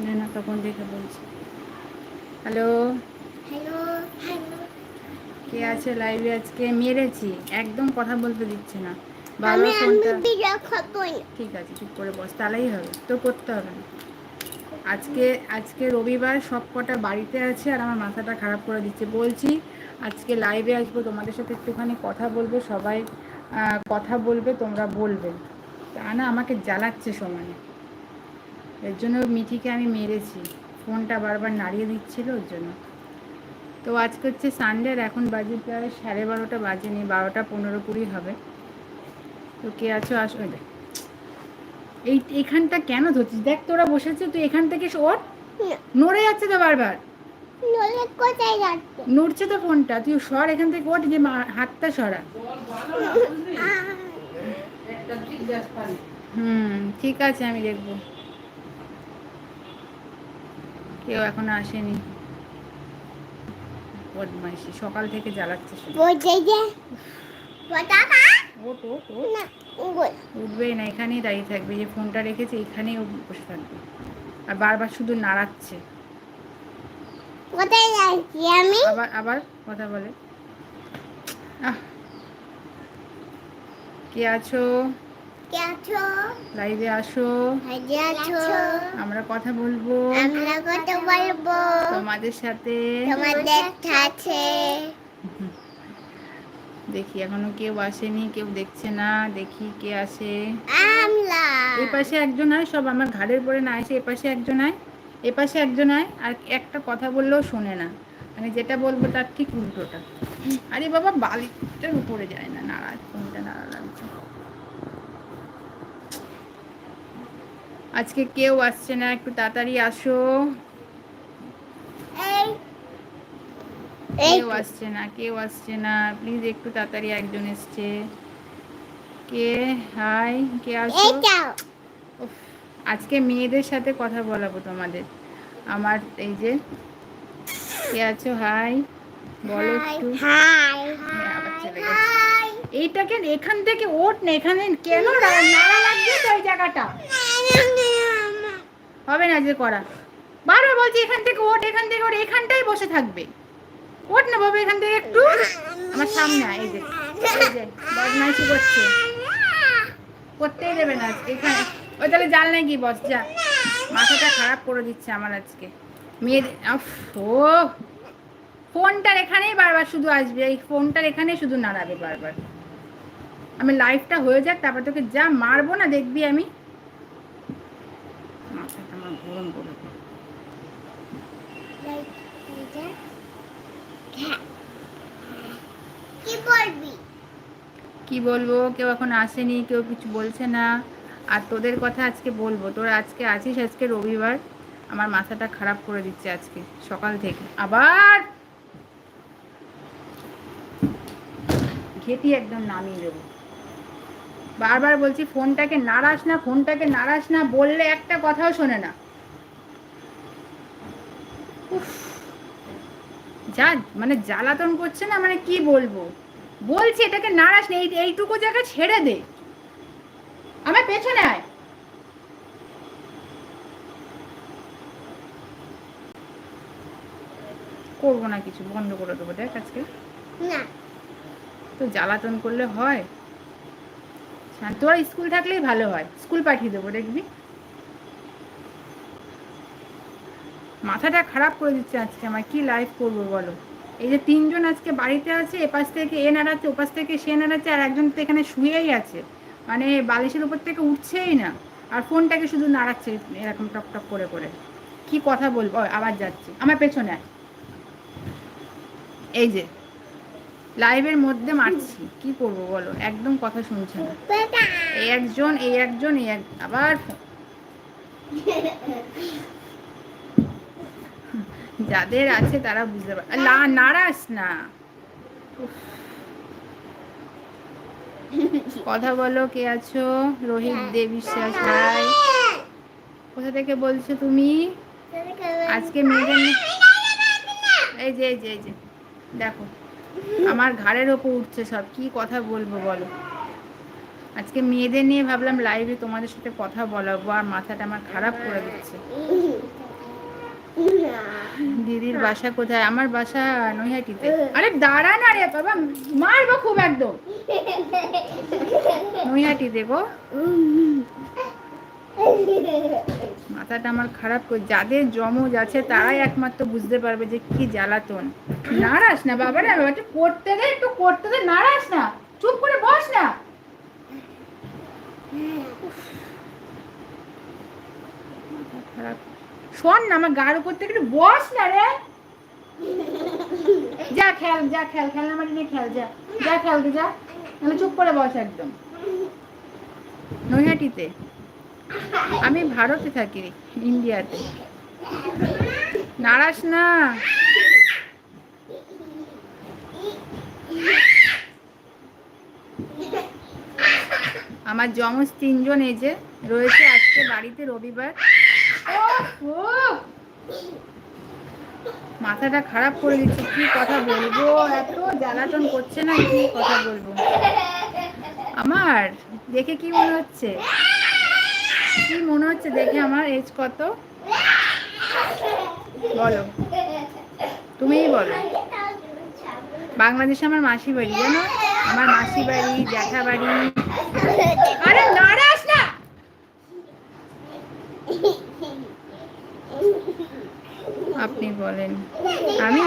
শোনে না তখন দেখে বলছি। হ্যালো কে আছে লাইভে আজকে? মেরেছি। একদম কথা বলতে দিচ্ছে না। বাবা ফোনটা ঠিক আছে চুপ করে বস তাহলেই হবে। তো করতে হবে না। আজকে আজকে রবিবার সব কটা বাড়িতে আছে আর আমার মাথাটা খারাপ করে দিচ্ছে। বলছি আজকে লাইভে আসব তোমাদের সাথে একটুখানি কথা বলব সবাই কথা বলবে তোমরা বলবে। তা না আমাকে জ্বালাচ্ছে সমানে। এর জন্য মিঠিকে আমি মেরেছি। ফোনটা বারবার নাড়িয়ে দিচ্ছিল ওর জন্য। তো আজকে হচ্ছে সানডে আর এখন বাজে প্রায় সাড়ে বারোটা বাজেনি বারোটা পনেরো কুড়ি হবে। তো কে আছো? আসো এই দেখ। এই এখানটা কেন ধরছিস? দেখ তোরা বসেছে তুই এখান থেকে ওর নড়ে যাচ্ছে তো বারবার। নলে কোথায় যাচ্ছে? নড়ছে তো ফোনটা। তুই সর এখান থেকে ওঠ যে মা- হাতটা সরা। হুম ঠিক আছে আমি দেখব। কেউ এখনও আসেনি। বদমাইশি সকাল থেকে জ্বালাচ্ছে উঠবেই না এখানেই দাঁড়িয়ে থাকবে। যে ফোনটা রেখেছে এখানেই ও বসে থাকবে। আর বারবার শুধু নাড়াচ্ছে। কোথায় যাচ্ছি আমি? আবার আবার কথা বলে। কে আছো? লাইভে আসো। আমরা কথা বলব। আমরা কথা বলব। তোমাদের সাথে। তোমাদের সাথে। দেখি এখনও কেউ আসেনি কেউ দেখছে না। দেখি কে আসে। এই পাশে একজন আয় সব আমার ঘাড়ের পরে না এসে এ পাশে একজন আয়। এ পাশে একজন আয় আর একটা কথা বললেও শোনে না। মানে যেটা বলব তার ঠিক উল্টোটা। আরে বাবা বালিটার উপরে যায় না। নাড়া কোনটা নাড়া লাগছে? আজকে কেউ আসছে না একটু তাড়াতাড়ি আসো। এই এই কেউ আসছে না কেউ আসছে না। প্লিজ একটু তাড়াতাড়ি একজন এসছে। কে? হাই কে আসো? এই আজকে মেয়েদের সাথে কথা বলাবো তোমাদের। আমার এই যে কে আছো? হাই বলো একটু। হ্যাঁ। হাই এইটাকে এখান থেকে ওঠ না এখানে কেন নাড়া লাগছে তো ওই জায়গাটা। হবে না যে করা বারবার বলছি, এখান থেকে ওঠ, এখান থেকে ওঠ, এখানটাই বসে থাকবে। ওঠ না বাবা, এখান থেকে একটু। আমার সামনে এই যে বদমাইশি করছে। করতেই দেবে না আজকে, এখানে। ওই তাহলে জাল নাই কি, বস, যা। মাথাটা খারাপ করে দিচ্ছে আমার আজকে। মেয়ে ও। ফোনটার এখানেই বারবার শুধু আসবে, এই ফোনটার এখানেই শুধু নাড়াবে বারবার। আমি লাইফটা হয়ে যাক, তারপর তোকে যা মারবো না দেখবি আমি। গরম করে। কি বলব? কেউ এখন আসেনি কেউ কিছু বলছে না। আর তোদের কথা আজকে বলব। তোর আজকে আছিস আজকে রবিবার। আমার মাথাটা খারাপ করে দিচ্ছে আজকে সকাল থেকে। আবার ঘেটি একদম নামিয়ে দেবো। বারবার বলছি ফোনটাকে নাড়াস না ফোনটাকে নাড়াস না বললে একটা কথাও শোনে না। উফ, যা মানে জ্বালাতন করছে না মানে কি বলব? বলছি এটাকে নাড়াস না এই এইটুকু জায়গা ছেড়ে দে। আমার পেছনে আয়। করব না কিছু বন্ধ করে দেবো দেখ আজকে। না। তো জ্বালাতন করলে হয়? তোর স্কুল থাকলেই ভালো হয়। স্কুল পাঠিয়ে দেবো দেখবি? মাথাটা খারাপ করে দিচ্ছে আজকে আমার, কি লাইফ করব বলো? এই যে তিনজন আজকে বাড়িতে আছে, এপাশ থেকে এ নাড়াচ্ছে, ওপাশ থেকে সে নাড়াচ্ছে, আর একজন তো এখানে শুয়েই আছে। মানে বালিশের উপর থেকে উঠছেই না, আর ফোনটাকে শুধু নাড়াচ্ছে এরকম টক টক করে করে। কি কথা বলব? আবার যাচ্ছে। আমার পেছনে এই যে লাইভের মধ্যে মারছি। কি করব বলো? একদম কথা শুনছে না। এই একজন এই একজন, এই এক, আবার। যাদের আছে তারা বুঝতে পারে নারাস না। কথা বলো, কে আছো? রোহিত দে বিশ্বাস ভাই। কোথা থেকে বলছো তুমি? আজকে মেয়েদের এই যে এই যে এই যে, দেখো, আমার ঘাড়ের ওপর উঠছে সব। কি কথা বলব বলো? আজকে মেয়েদের নিয়ে ভাবলাম লাইভে তোমাদের সাথে কথা বলাবো, আর মাথাটা আমার খারাপ করে দিচ্ছে। দিদির বাসা কোথায়? আমার বাসা নৈহাটিতে। আরে দাঁড়া না রে বাবা মারবো খুব একদম। নৈহাটিতে গো। মাথাটা আমার খারাপ করে যাদের জমজ আছে তারাই একমাত্র বুঝতে পারবে যে কি জ্বালাতন। নাড়াস না বাবা রে একটু করতে দে একটু করতে দে নাড়াস না। চুপ করে বস না। খারাপ শোন না, আমার গার উপর থেকে একটু বস না রে। যা খেল যা খেল খেলনা মাটি নিয়ে খেল, যা। যা খেলতে যা। আমি চুপ করে বস একদম। নৈহাটিতে। আমি ভারতে থাকি, ইন্ডিয়াতে। নারাস না। আমার জমজ তিনজন এই যে রয়েছে আজকে বাড়িতে রবিবার। মাথাটা খারাপ করে দিচ্ছে, কি কথা বলব? এত জ্বালাতন করছে না, কি কথা বলব? আমার, দেখে কি মনে হচ্ছে? কি মনে হচ্ছে দেখে আমার এজ কত? বলো। তুমিই বলো। বাংলাদেশে আমার মাসি বাড়ি, জানো? আমার মাসি বাড়ি জ্যাঠা বাড়ি। আরে নারাস না আপনি বলেন। আমি?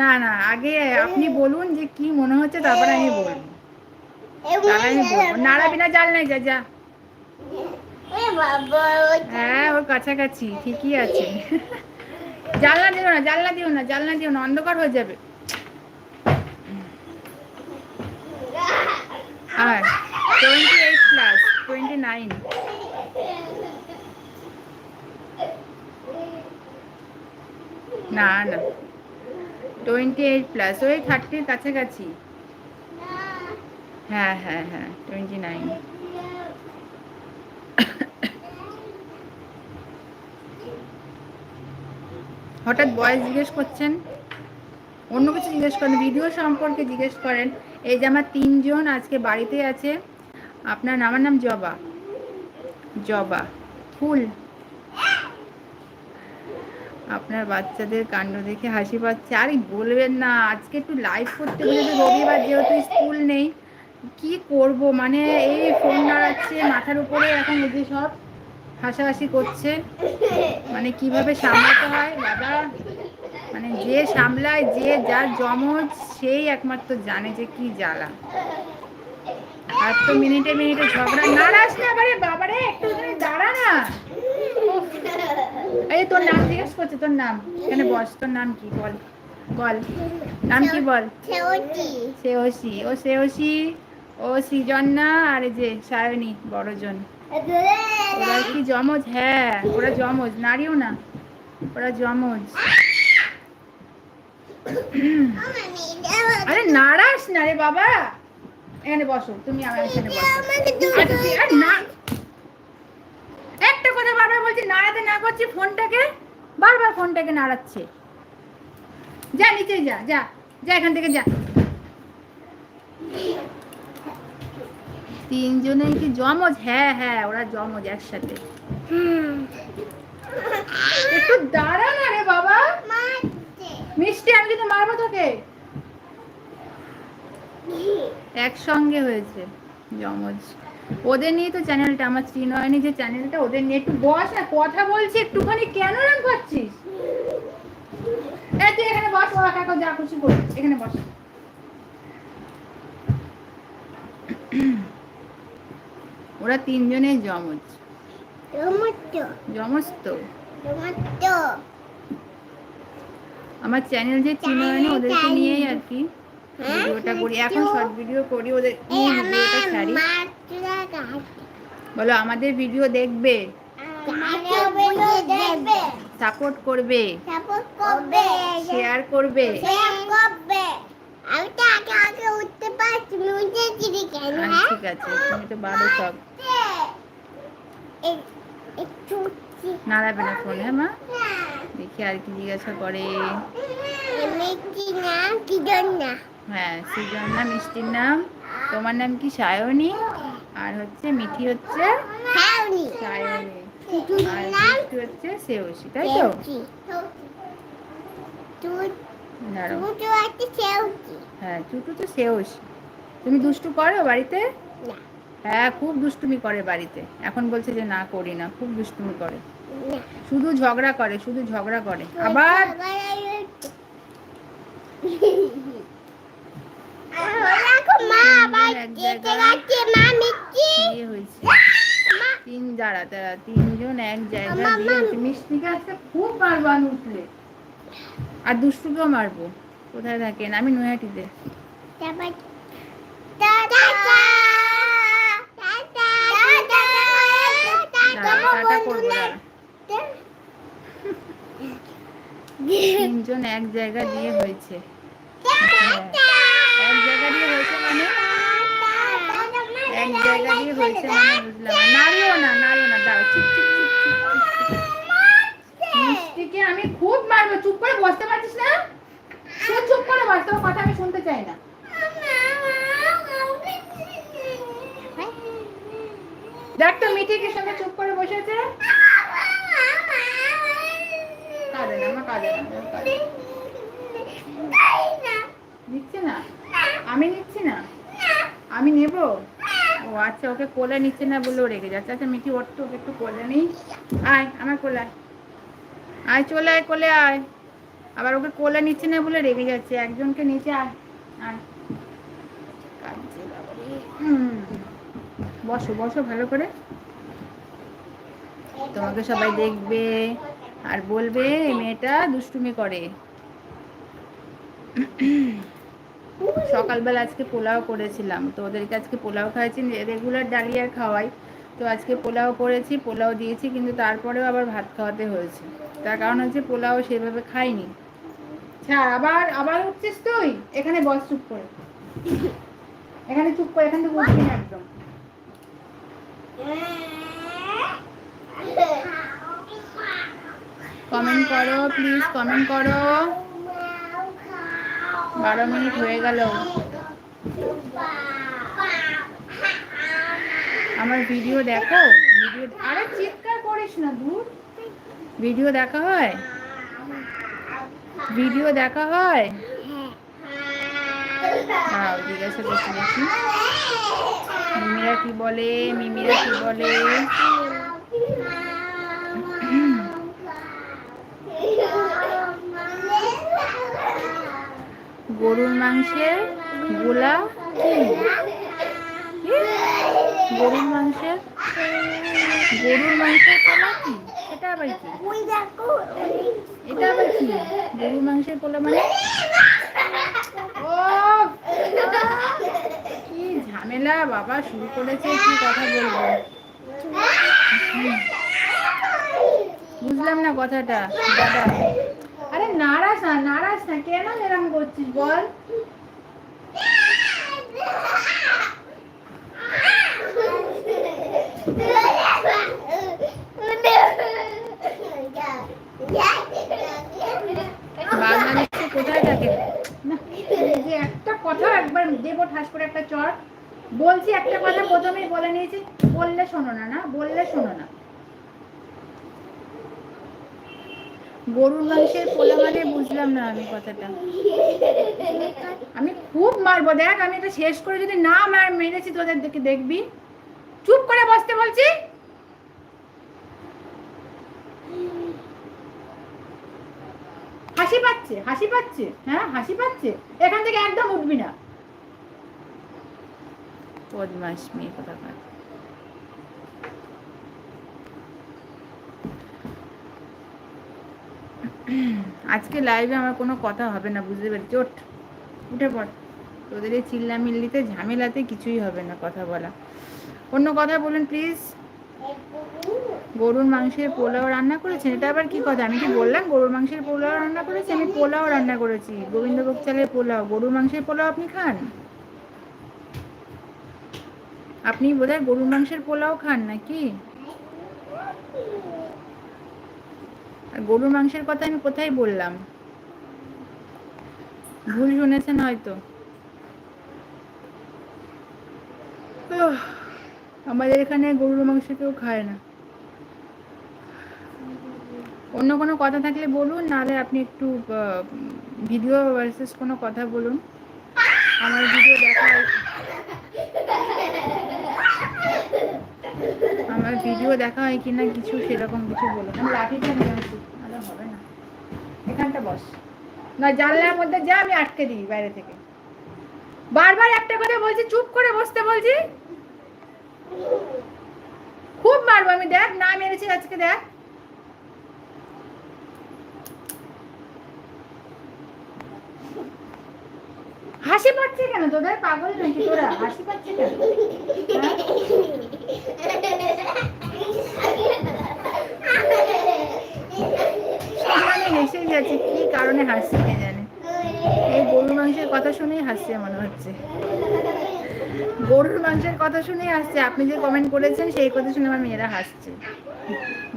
না না, আগে আপনি বলুন যে কি মনে হচ্ছে, তারপরে আমি বলব। নাড়াবি না জাল নাই, যা যা। হ্যাঁ ওর কাছাকাছি, ঠিকই আছে। জানলা দিও না জানলা দিও না জানলা দিও না, অন্ধকার হয়ে যাবে। আর টোয়েন্টি এইট টোয়েন্টি নাইন না না। টোয়েন্টি এইট প্লাস ওই থার্টির কাছাকাছি। হ্যাঁ হ্যাঁ হ্যাঁ টোয়েন্টি নাইন হঠাৎ বয়স জিজ্ঞেস করছেন, অন্য কিছু জিজ্ঞেস করেন ভিডিও সম্পর্কে জিজ্ঞেস করেন, এই যে আমার তিনজন আজকে বাড়িতে আছে, আপনার, আমার নাম জবা। জবা, ফুল। আপনার বাচ্চাদের কাণ্ড দেখে হাসি পাচ্ছে। আর বলবেন না, আজকে একটু লাইভ করতে বলেছে রবিবার যেহেতু স্কুল নেই, কি করব? মানে এই ফোন নাড়াচ্ছে, মাথার উপরে এখন যে সব হাসাহাসি করছে। মানে কীভাবে সামলাতে হয়? দাদা মানে যে সামলায়, যে যার জমজ সেই একমাত্র জানে যে কি জ্বালা। আর তো মিনিটে মিনিটে ঝগড়া। না বারে বাবারে, একটু দাঁড়া না। এই তোর নাম জিজ্ঞেস করছে তোর নাম। এখানে বস তোর নাম কি? বল। বল। নাম কি বল? সেওসি ও সেওসি ও সৃজন্না আর এই যে সায়নী বড়জন। ওরা কি জমজ হ্যাঁ ওরা জমজ নারীও না। ওরা জমজ আরে নারাস না রে বাবা। এখানে বসো তুমি আমার এখানে বসো। আরে না কথা বারবার বলছি, নাড়াতে না করছি ফোনটাকে, বারবার ফোনটাকে নাড়াচ্ছে। যা নিচে যা যা যা, এখান থেকে যা। তিনজনে কি জমজ? হ্যাঁ হ্যাঁ ওরা জমজ একসাথে। একটু দাঁড়া না রে বাবা। মিষ্টি, আমি কিন্তু মারবো তোকে। একসঙ্গে হয়েছে, জমজ। ওদের নিয়ে তো চ্যানেলটা আমার শ্রীনয়নী যে চ্যানেলটা ওদের নিয়ে একটু বস না কথা বলছি একটুখানি কেন রাম করছিস তুই এখানে বস ওরা কাকা যা খুশি কর এখানে বস। ওরা তিনজনে জমজ জমজ তো? আমার চ্যানেল যে চিনয়নি ওদেরকে নিয়েই আর কি। ভিডিওটা করি। এখন শর্ট ভিডিও করি ওদের নিয়ে ভিডিওটা ছাড়ি। বলো আমাদের ভিডিও দেখবে? সাপোর্ট করবে। শেয়ার করবে। আমি তো আগে আগে উঠতে পারছি উঠেছিলি কেন হ্যাঁ? ঠিক আছে তুমি তো বারো সব। নাড়াবে না ফোন হ্যাঁ মা? দেখি আর কি জিজ্ঞাসা করে। কি নাম কি জন্য? হ্যাঁ সৃজন মিষ্টির নাম। তোমার নাম কি? সায়নী। আর হচ্ছে মিঠি হচ্ছে সায়নী। আর নাম হচ্ছে সেওসি তাই তো? হ্যাঁ চুটু তো সেওসি তুমি দুষ্টু করো বাড়িতে? হ্যাঁ খুব দুষ্টুমি করে বাড়িতে। এখন বলছে যে না করি না খুব দুষ্টুমি করে। শুধু ঝগড়া করে শুধু ঝগড়া করে। আবার তিন তারা তিনজন এক মারবো উঠলে আর দুষ্টুকেও মারবো কোথায় থাকেন আমি নৈহাটিতে। তিনজন এক জায়গায় বিয়ে হয়েছে হ্যাঁ। এক জায়গা দিয়ে হয়েছে মানে এক জায়গা দিয়ে হয়েছে নাড়িও না নাড়িও না দাঁড়া চুপ চুপ চুপ মিষ্টিকে আমি খুব মারবো, চুপ করে বসতে পারছিস না? তুই চুপ করে বস তোর কথা আমি শুনতে চাই না। দেখ তো মিঠিকে সঙ্গে চুপ করে বসেছে? কাঁদে না আমার কাঁদে। নিচ্ছে না? আমি নিচ্ছি না? আমি নেব? ও আচ্ছা ওকে কোলে নিচ্ছে না বলেও রেগে যাচ্ছে। আচ্ছা মিঠি, ওর তো একটু কোলে নেই। আয়, আমার কোলে আয়। চলে আয়, কোলে আয়। আবার ওকে কোলে নিচ্ছে না বলে রেগে যাচ্ছে। একজনকে নিচে আয় আয়। বসো বসো ভালো করে। তোমাকে সবাই দেখবে আর বলবে মেয়েটা দুষ্টুমি করে। সকালবেলা আজকে পোলাও করেছিলাম। তো ওদেরকে আজকে পোলাও খাইছি রেগুলার ডালিয়া খাওয়াই। তো আজকে পোলাও করেছি, পোলাও দিয়েছি, কিন্তু তারপরেও আবার ভাত খাওয়াতে হয়েছে। তার কারণ হচ্ছে পোলাও সেভাবে খাইনি। ছাড়, আবার আবার উঠছিস তুই? এখানে বস, চুপ করে। এখানে চুপ করে, এখান থেকে উঠবি না একদম। কমেন্ট করো প্লিজ কমেন্ট করো। বারো মিনিট হয়ে গেল। আমার ভিডিও দেখো? ভিডিও আরে চিৎকার করিস না দূর ভিডিও দেখা হয়? ভিডিও দেখা হয়? জিজ্ঞাসা করছি মিমিরা কি বলে? মিমিরা কি বলে? গরুর মাংসের গোলা? গরুর মাংসের গরুর মাংসের পোলা কি? এটা আবার কি? এটা আবার কি? গরুর মাংসের পোলা মানে? কি ঝামেলা, বাবা, শুরু করেছে, কি কথা বলব? বুঝলাম না কথাটা দাদা নারাজ না নারাজ না কেন এরকম করছিস বল? বাংলাদেশে কোথায় থাকে? না এই যে একটা কথা একবার দেবো ঠাস করে একটা চর। বলছি একটা কথা প্রথমেই বলে নিয়েছি বললে শোনো না না বললে শোনো না। গরুর মাংসের পোলা মানে বুঝলাম না আমি কথাটা। আমি খুব মারবো, দেখ, আমি এটা শেষ করে যদি না মার, মেরেছি, তোদের দেখে দেখবি। চুপ করে বসতে বলছি। হাসি পাচ্ছে হাসি পাচ্ছে হ্যাঁ হাসি পাচ্ছে। এখান থেকে একদম উঠবি না। বদমাস মেয়ে কোথাকার আজকে লাইভে আমার কোনো কথা হবে না, বুঝতে পেরেছি? ওঠ, উঠে পড়। তোদের এই চিল্লামিল্লিতে, ঝামেলাতে কিছুই হবে না কথা বলা। অন্য কথা বলুন প্লিজ গরুর মাংসের পোলাও রান্না করেছেন? এটা আবার কি কথা? আমি কি বললাম, গরুর মাংসের পোলাও রান্না করেছি আমি পোলাও রান্না করেছি। গোবিন্দভোগ চালের পোলাও। গরুর মাংসের পোলাও আপনি খান? আপনি বোধহয় গরুর মাংসের পোলাও খান নাকি? গরুর মাংসের কথা আমি কোথায় বললাম? ভুল শুনেছেন হয়তো। আমাদের এখানে গরুর মাংস কেউ খায় না। অন্য কোনো কথা থাকলে বলুন, নাহলে আপনি একটু ভিডিও ভার্সেস কোনো কথা বলুন। আমার ভিডিও দেখা আমার ভিডিও দেখা হয় কি না কিছু সেরকম কিছু বলো। আমি লাঠিটা নিয়ে আসি হবে না। এখানটা বস। না, জানলার মধ্যে যা, আমি আটকে দিই বাইরে থেকে। বারবার একটা কথা বলছি, চুপ করে বসতে বলছি। খুব মারবো আমি, দেখ, না মেরেছি আজকে, দেখ। হাসি পাচ্ছে কেন? তোদের পাগল নাকি তোরা? হাসি পাচ্ছে কেন? হেসে গেছে, কি কারণে হাসছে কে জানে? এই গরুর মাংসের কথা শুনেই হাসছে মনে হচ্ছে। গরুর মাংসের কথা শুনেই হাসছে। আপনি যে কমেন্ট করেছেন, সেই কথা শুনে আমার মেয়েরা হাসছে।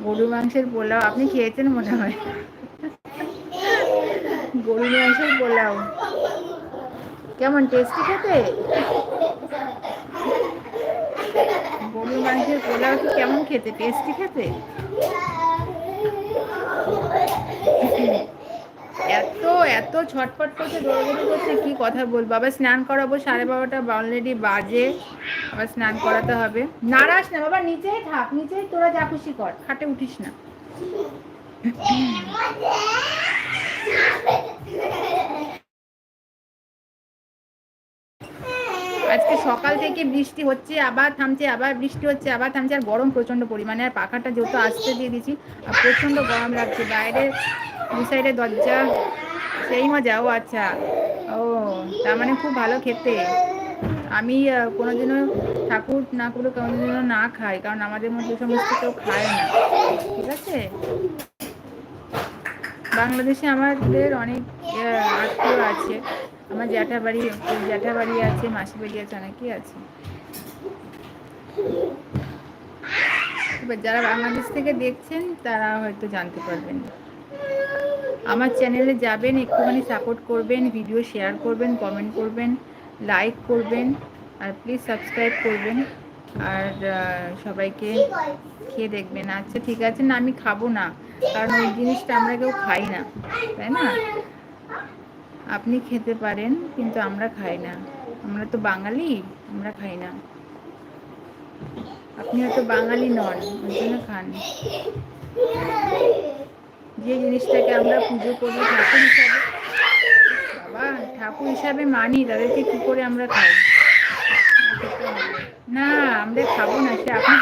গরুর মাংসের পোলাও, আপনি খেয়েছেন মনে হয়? গরুর মাংসের পোলাও। কেমন টেস্টি খেতে? গরুর মাংসের পোলাও কি কেমন খেতে? টেস্টি খেতে? এত এত ছটফট করছে দৌড়াদৌড়ি করছে, কি কথা বলব? আবার স্নান করাবো সাড়ে বারোটা অলরেডি বাজে। আবার স্নান করাতে হবে। নারাস না, বাবা, নিচেই থাক, নিচেই তোরা যা খুশি কর, খাটে উঠিস না। সকাল থেকে বৃষ্টি হচ্ছে, আবার থামছে, আবার বৃষ্টি হচ্ছে, আবার থামছে, আর গরম প্রচণ্ড পরিমাণে। আর পাখাটা যেহেতু আসতে দিয়ে দিয়েছি, আর প্রচণ্ড গরম লাগছে। বাইরে দু সাইডে দরজা, সেই মজা ও আচ্ছা। ও, তার মানে খুব ভালো খেতে। আমি কোনোদিনও ঠাকুর না করে কোনোদিনও না খাই, কারণ আমাদের মধ্যে সমস্ত কেউ খায় না। ঠিক আছে? বাংলাদেশে আমাদের অনেক আত্মীয় আছে। আমার জ্যাঠা বাড়ি জ্যাঠা বাড়ি আছে মাসি বাড়ি আছে, অনেকেই আছে। এবার যারা বাংলাদেশ থেকে দেখছেন, তারা হয়তো জানতে পারবেন। আমার চ্যানেলে যাবেন, একটুখানি সাপোর্ট করবেন ভিডিও শেয়ার করবেন কমেন্ট করবেন লাইক করবেন, আর প্লিজ সাবস্ক্রাইব করবেন। আর সবাইকে খেয়ে দেখবেন। আচ্ছা ঠিক আছে, না, আমি খাব না। কারণ ওই জিনিসটা আমরা কেউ খাই না, তাই না? আপনি খেতে পারেন, কিন্তু আমরা খাই না। আমরা তো বাঙালি, আমরা খাই না। আপনি হয়তো বাঙালি নন, ওই খান। যে জিনিসটাকে আমরা পুজো করি ঠাকুর হিসাবে, বাবা, ঠাকুর হিসাবে মানি, তাদেরকে কি করে আমরা খাই? না, আমরা খাব না, সে আপনি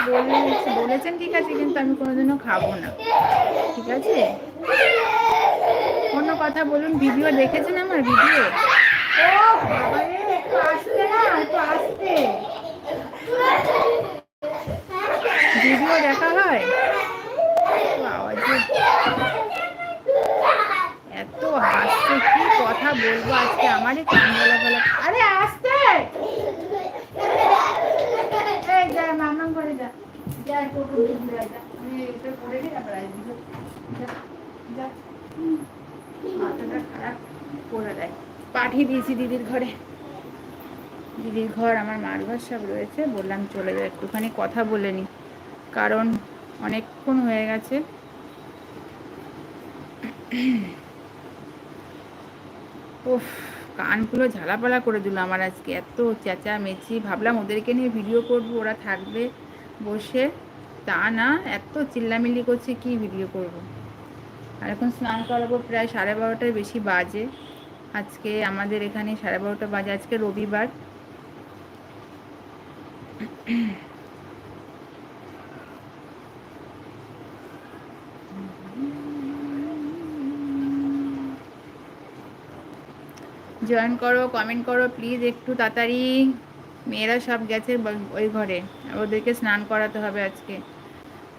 বলেছেন ঠিক আছে, কিন্তু আমি কোনোদিনও খাব না। ঠিক আছে? কথা বলুন ভিডিও দেখেছেন আমার ভিডিও? ভিডিও দেখা হয়? এত হাসছে কি কথা বলব আজকে? আমারই কান বলা বলা আরে আসতে এই যা মামাম করে যা যা একটু ওপর দিয়ে ঘুরে আয়, যা আমি এটা করে দিই তারপর আসবি যা, যা যা হুম, মাথাটা খারাপ করে দেয় দিয়েছি দিদির ঘরে। দিদির ঘর, আমার মার ঘর সব রয়েছে। বললাম, চলে যাও, একটুখানি কথা বলে নি। কারণ অনেকক্ষণ হয়ে গেছে। উফ, কানগুলো ঝালাপালা করে দিল আমার আজকে। এত চেঁচা মেচি ভাবলাম ওদেরকে নিয়ে ভিডিও করব, ওরা থাকবে বসে। তা না, এত চিল্লামিল্লি করছে, কি ভিডিও করব। আর এখন স্নান করাবো প্রায় সাড়ে বারোটার বেশি বাজে। আজকে আমাদের এখানে সাড়ে বারোটা বাজে, আজকে রবিবার। জয়েন করো কমেন্ট করো প্লিজ একটু তাড়াতাড়ি। মেয়েরা সব গেছে ওই ঘরে, ওদেরকে স্নান করাতে হবে আজকে।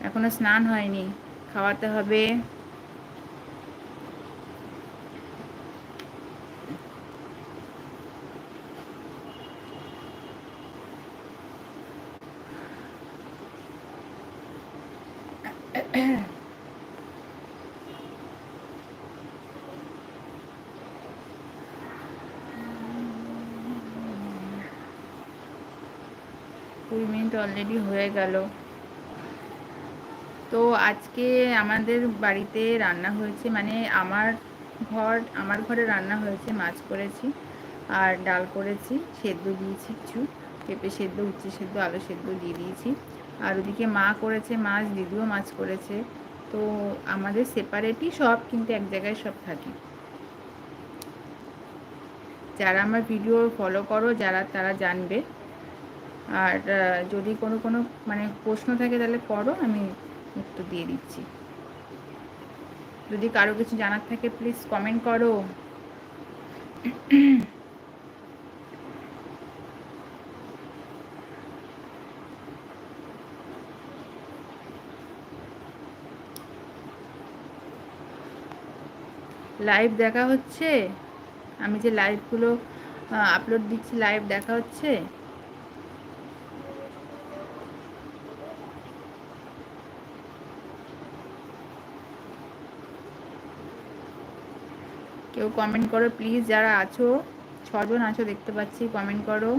এখনও স্নান হয়নি, খাওয়াতে হবে। কুড়ি মিনিট অলরেডি হয়ে গেল। তো আজকে আমাদের বাড়িতে রান্না হয়েছে মানে আমার ঘর, আমার ঘরে রান্না হয়েছে, মাছ করেছি আর ডাল করেছি, সেদ্ধ দিয়েছি কিছু, পেঁপে সেদ্ধ, উচ্ছে সেদ্ধ, আলু সেদ্ধ দিয়ে দিয়েছি। আর ওদিকে মা করেছে মাছ, দিদিও মাছ করেছে। তো আমাদের সেপারেটই সব কিন্তু এক জায়গায় সব থাকে। যারা আমার ভিডিও ফলো করো, যারা তারা জানবে। আর যদি কোনো কোনো মানে প্রশ্ন থাকে তাহলে করো, আমি উত্তর দিয়ে দিচ্ছি। যদি কারও কিছু জানার থাকে প্লিজ কমেন্ট করো। লাইভ দেখা হচ্ছে? আমি যে লাইভগুলো আপলোড দিচ্ছি লাইভ দেখা হচ্ছে? কেউ কমেন্ট করো প্লিজ যারা আছো, ছজন আছো, দেখতে পাচ্ছি কমেন্ট করো।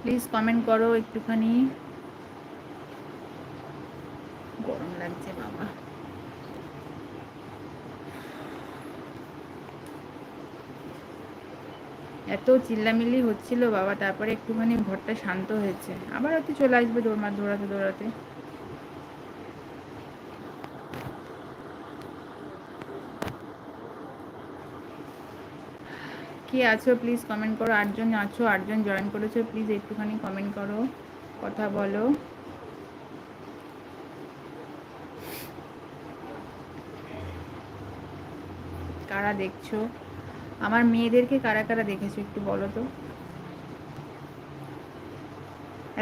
প্লিজ কমেন্ট করো একটুখানি। গরম লাগছে, বাবা। এত চিল্লামিল্লি হচ্ছিল, বাবা, তারপরে একটুখানি ঘরটা শান্ত হয়েছে। আবার হয়তো চলে আসবে দৌড়মা দৌড়াতে দৌড়াতে। কে আছো? প্লিজ কমেন্ট করো। আটজন আছো, আটজন জয়েন করেছ। প্লিজ একটুখানি কমেন্ট করো, কথা বলো। কারা দেখছ? আমার মেয়েদেরকে কারা কারা দেখেছ একটু বলো তো?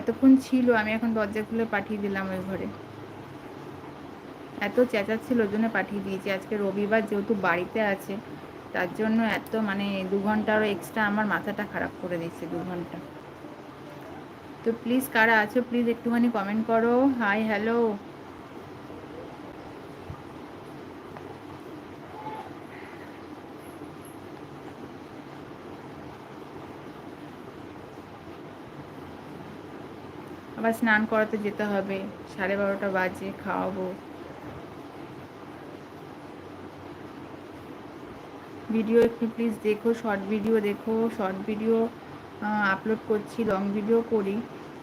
এতক্ষণ ছিল, আমি এখন দরজা খুলে পাঠিয়ে দিলাম ওই ঘরে। এত চেঁচাচ্ছিল ওই জন্য পাঠিয়ে দিয়েছি। আজকে রবিবার যেহেতু বাড়িতে আছে তার জন্য এত মানে দু ঘন্টারও এক্সট্রা আমার মাথাটা খারাপ করে দিচ্ছে, দু ঘণ্টা। তো প্লিজ কারা আছো প্লিজ একটুখানি কমেন্ট করো। হাই হ্যালো আবার স্নান করাতে যেতে হবে, সাড়ে বারোটা বাজে, খাওয়াবো। ভিডিও একটু প্লিজ দেখো শর্ট ভিডিও দেখো শর্ট ভিডিও আপলোড করছি লং ভিডিও করি।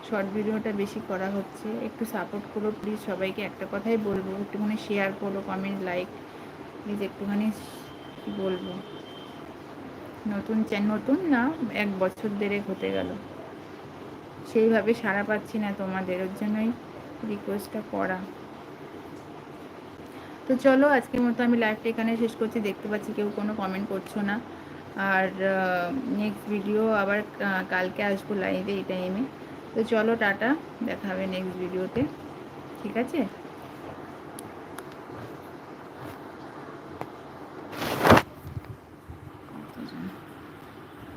শর্ট ভিডিওটা বেশি করা হচ্ছে। একটু সাপোর্ট করো প্লিজ সবাইকে একটা কথাই বলব, একটুখানি শেয়ার করো কমেন্ট লাইক প্লিজ একটুখানি কি বলব? নতুন চ্যান, নতুন না, এক বছর দেড়েক হতে গেল। সেইভাবে সাড়া পাচ্ছি না তোমাদের, ওর জন্যই রিকোয়েস্টটা করা। তো চলো, আজকের মতো আমি লাইভটা এখানে শেষ করছি। দেখতে পাচ্ছি কেউ কোনো কমেন্ট করছ না। আর নেক্সট ভিডিও আবার কালকে আসব লাইভে এই টাইমে তো চলো, টাটা। দেখা হবে নেক্সট ভিডিওতে ঠিক আছে?